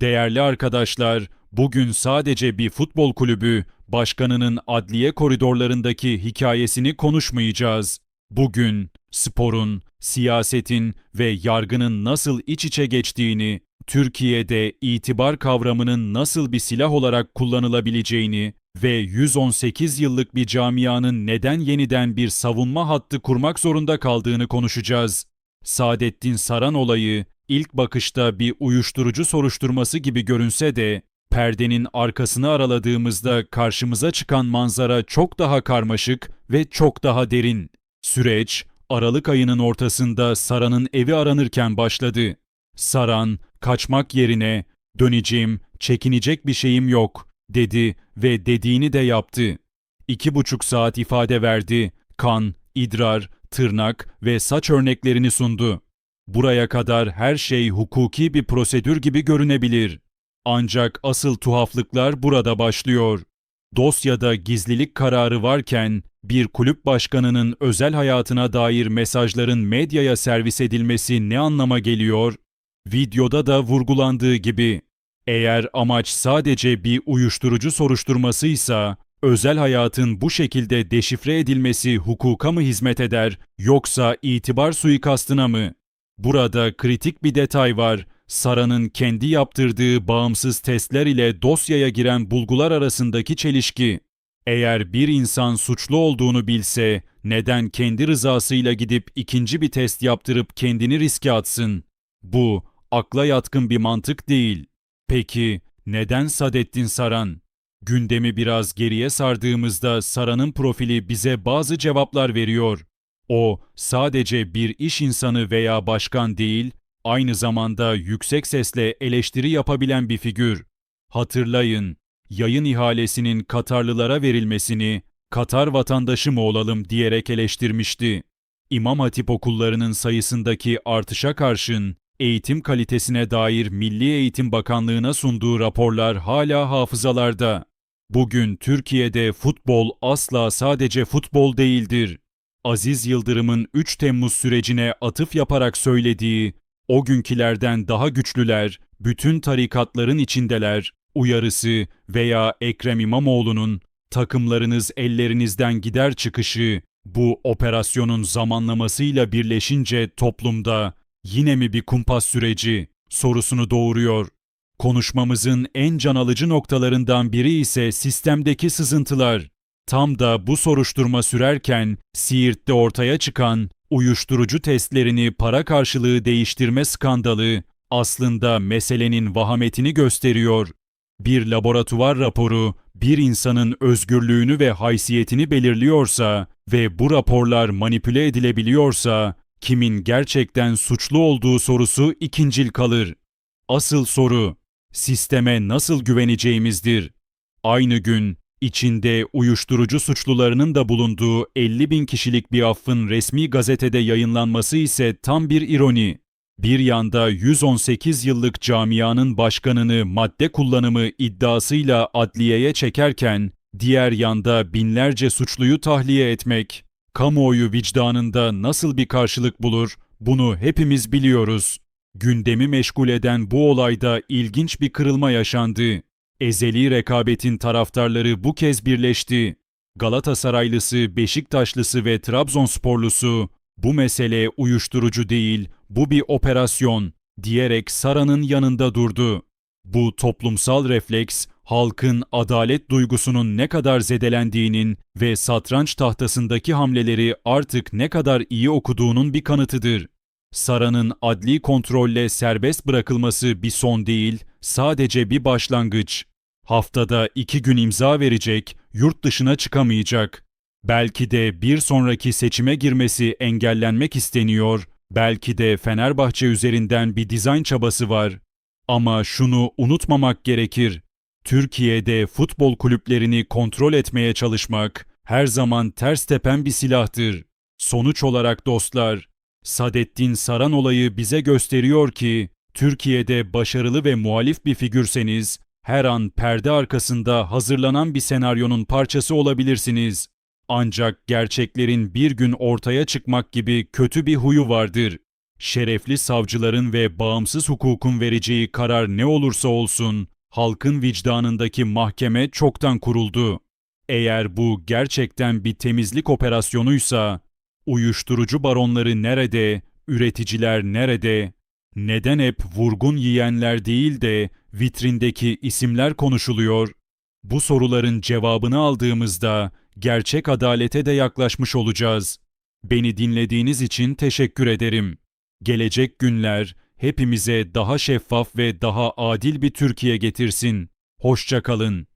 Değerli arkadaşlar, bugün sadece bir futbol kulübü, başkanının adliye koridorlarındaki hikayesini konuşmayacağız. Bugün sporun, siyasetin ve yargının nasıl iç içe geçtiğini, Türkiye'de itibar kavramının nasıl bir silah olarak kullanılabileceğini ve 118 yıllık bir camianın neden yeniden bir savunma hattı kurmak zorunda kaldığını konuşacağız. Saadettin Saran olayı ilk bakışta bir uyuşturucu soruşturması gibi görünse de perdenin arkasını araladığımızda karşımıza çıkan manzara çok daha karmaşık ve çok daha derin. Süreç Aralık ayının ortasında Saran'ın evi aranırken başladı. Saran kaçmak yerine döneceğim, çekinecek bir şeyim yok dedi ve dediğini de yaptı. İki buçuk saat ifade verdi, kan, idrar, tırnak ve saç örneklerini sundu. Buraya kadar her şey hukuki bir prosedür gibi görünebilir. Ancak asıl tuhaflıklar burada başlıyor. Dosyada gizlilik kararı varken bir kulüp başkanının özel hayatına dair mesajların medyaya servis edilmesi ne anlama geliyor? Videoda da vurgulandığı gibi eğer amaç sadece bir uyuşturucu soruşturmasıysa özel hayatın bu şekilde deşifre edilmesi hukuka mı hizmet eder yoksa itibar suikastına mı? Burada kritik bir detay var. Sara'nın kendi yaptırdığı bağımsız testler ile dosyaya giren bulgular arasındaki çelişki. Eğer bir insan suçlu olduğunu bilse, neden kendi rızasıyla gidip ikinci bir test yaptırıp kendini riske atsın? Bu, akla yatkın bir mantık değil. Peki, neden Sadettin Saran? Gündemi biraz geriye sardığımızda Saran'ın profili bize bazı cevaplar veriyor. O, sadece bir iş insanı veya başkan değil, aynı zamanda yüksek sesle eleştiri yapabilen bir figür. Hatırlayın, yayın ihalesinin Katarlılara verilmesini Katar vatandaşı mı olalım diyerek eleştirmişti. İmam Hatip okullarının sayısındaki artışa karşın eğitim kalitesine dair Milli Eğitim Bakanlığı'na sunduğu raporlar hala hafızalarda. Bugün Türkiye'de futbol asla sadece futbol değildir. Aziz Yıldırım'ın 3 Temmuz sürecine atıf yaparak söylediği, o günkülerden daha güçlüler, bütün tarikatların içindeler, uyarısı veya Ekrem İmamoğlu'nun takımlarınız ellerinizden gider çıkışı bu operasyonun zamanlamasıyla birleşince toplumda yine mi bir kumpas süreci sorusunu doğuruyor. Konuşmamızın en can alıcı noktalarından biri ise sistemdeki sızıntılar. Tam da bu soruşturma sürerken Siirt'te ortaya çıkan uyuşturucu testlerini para karşılığı değiştirme skandalı aslında meselenin vahametini gösteriyor. Bir laboratuvar raporu bir insanın özgürlüğünü ve haysiyetini belirliyorsa ve bu raporlar manipüle edilebiliyorsa kimin gerçekten suçlu olduğu sorusu ikincil kalır. Asıl soru sisteme nasıl güveneceğimizdir. Aynı gün içinde uyuşturucu suçlularının da bulunduğu 50 bin kişilik bir affın resmi gazetede yayınlanması ise tam bir ironi. Bir yanda 118 yıllık camianın başkanını madde kullanımı iddiasıyla adliyeye çekerken, diğer yanda binlerce suçluyu tahliye etmek, kamuoyu vicdanında nasıl bir karşılık bulur, bunu hepimiz biliyoruz. Gündemi meşgul eden bu olayda ilginç bir kırılma yaşandı. Ezeli rekabetin taraftarları bu kez birleşti. Galatasaraylısı, Beşiktaşlısı ve Trabzonsporlusu bu mesele uyuşturucu değil, bu bir operasyon diyerek Sara'nın yanında durdu. Bu toplumsal refleks halkın adalet duygusunun ne kadar zedelendiğinin ve satranç tahtasındaki hamleleri artık ne kadar iyi okuduğunun bir kanıtıdır. Sara'nın adli kontrolle serbest bırakılması bir son değil, sadece bir başlangıç. Haftada iki gün imza verecek, yurt dışına çıkamayacak. Belki de bir sonraki seçime girmesi engellenmek isteniyor, belki de Fenerbahçe üzerinden bir dizayn çabası var. Ama şunu unutmamak gerekir. Türkiye'de futbol kulüplerini kontrol etmeye çalışmak her zaman ters tepen bir silahtır. Sonuç olarak dostlar, Sadettin Saran olayı bize gösteriyor ki Türkiye'de başarılı ve muhalif bir figürseniz her an perde arkasında hazırlanan bir senaryonun parçası olabilirsiniz. Ancak gerçeklerin bir gün ortaya çıkmak gibi kötü bir huyu vardır. Şerefli savcıların ve bağımsız hukukun vereceği karar ne olursa olsun, halkın vicdanındaki mahkeme çoktan kuruldu. Eğer bu gerçekten bir temizlik operasyonuysa, uyuşturucu baronları nerede, üreticiler nerede, neden hep vurgun yiyenler değil de vitrindeki isimler konuşuluyor? Bu soruların cevabını aldığımızda gerçek adalete de yaklaşmış olacağız. Beni dinlediğiniz için teşekkür ederim. Gelecek günler hepimize daha şeffaf ve daha adil bir Türkiye getirsin. Hoşça kalın.